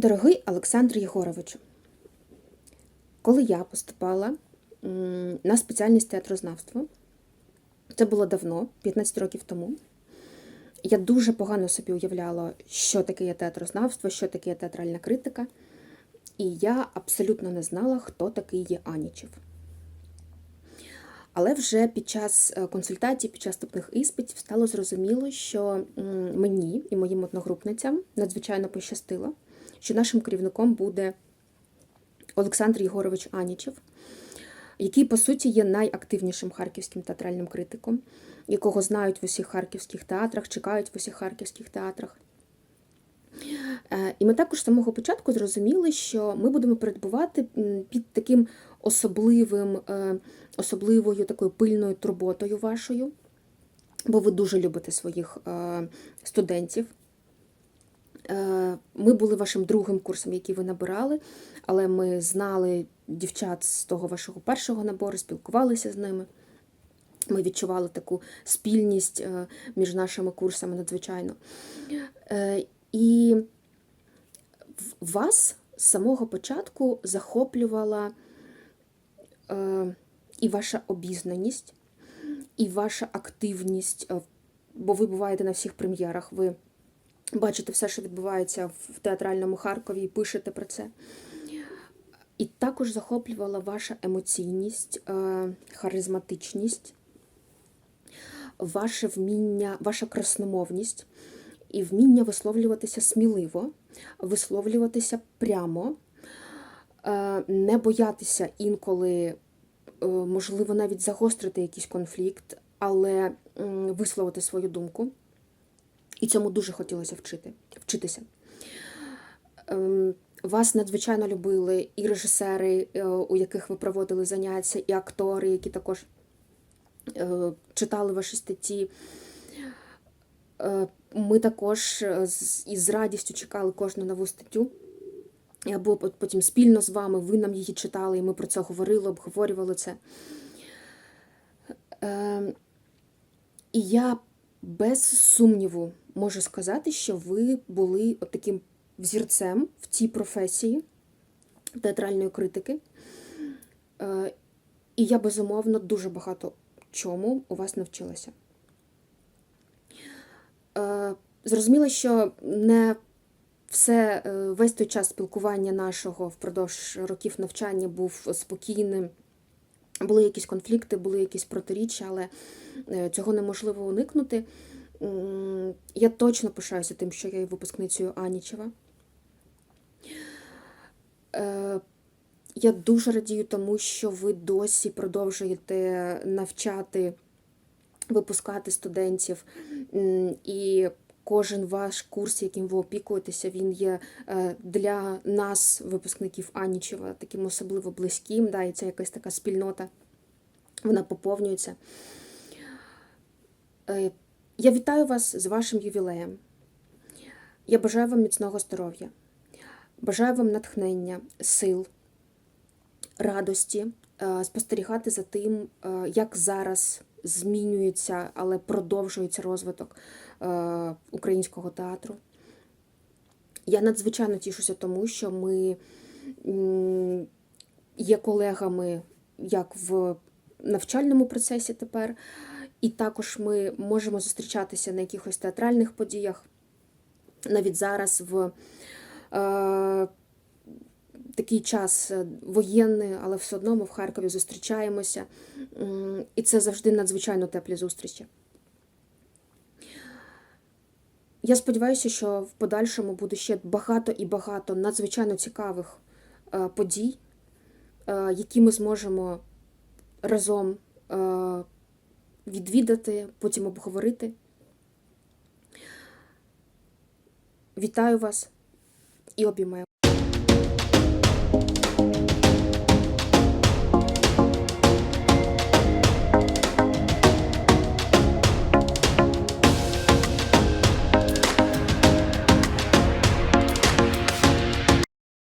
Дорогий Олександр Єгоровичу, коли я поступала на спеціальність театрознавства, це було давно, 15 років тому, я дуже погано собі уявляла, що таке є театрознавство, що таке є театральна критика, і я абсолютно не знала, хто такий є Анічев. Але вже під час е, консультацій, під час вступних іспитів стало зрозуміло, що мені і моїм одногрупницям надзвичайно пощастило, що нашим керівником буде Олександр Єгорович Анічев, який, по суті, є найактивнішим харківським театральним критиком, якого знають в усіх харківських театрах, чекають в усіх харківських театрах. Е, І ми також з самого початку зрозуміли, що ми будемо перебувати під таким особливим, е, особливою такою пильною турботою вашою, бо ви дуже любите своїх е, студентів. Ми були вашим другим курсом, який ви набирали, але ми знали дівчат з того вашого першого набору, спілкувалися з ними. Ми відчували таку спільність між нашими курсами надзвичайно. І вас з самого початку захоплювала е, і ваша обізнаність, і ваша активність, е, бо ви буваєте на всіх прем'єрах. Ви бачите все, що відбувається в театральному Харкові, і пишете про це. І також захоплювала ваша емоційність, е, харизматичність, ваше вміння, ваша красномовність і вміння висловлюватися сміливо, висловлюватися прямо, е, не боятися інколи, е, можливо, навіть загострити якийсь конфлікт, але висловити свою думку. І цьому дуже хотілося вчити, вчитися. Ем, Вас надзвичайно любили і режисери, е, у яких ви проводили заняття, і актори, які також читали ваші статті. Е, Ми також е, із радістю чекали кожну нову статтю. Або потім спільно з вами ви нам її читали, і ми про це говорили, обговорювали це. Е, І я без сумніву можу сказати, що ви були от таким взірцем в цій професії театральної критики. І я безумовно дуже багато чому у вас навчилася. Е, Зрозуміло, що не все, е, весь той час спілкування нашого впродовж років навчання був спокійним. Були якісь конфлікти, були якісь протиріччя, але е, цього неможливо уникнути. Я точно пишаюся тим, що я є випускницею Анічева. Е, Я дуже радію тому, що ви досі продовжуєте навчати, випускати студентів. І кожен ваш курс, яким ви опікуєтеся, він є е, для нас, випускників Анічева, таким особливо близьким. Да, і це якась така спільнота, вона поповнюється. Е, Я вітаю вас з вашим ювілеєм. Я бажаю вам міцного здоров'я, бажаю вам натхнення, сил, радості, спостерігати за тим, е, як зараз змінюється, але продовжується розвиток е, українського театру. Я надзвичайно тішуся тому, що ми є колегами як в навчальному процесі тепер, і також ми можемо зустрічатися на якихось театральних подіях. Навіть зараз в е, такий час е, воєнний, але все одно ми в Харкові зустрічаємося. І це завжди надзвичайно теплі зустрічі. Я сподіваюся, що в подальшому буде ще багато і багато надзвичайно цікавих е, подій, е, які ми зможемо разом відвідати, потім обговорити. Вітаю вас і обіймаю.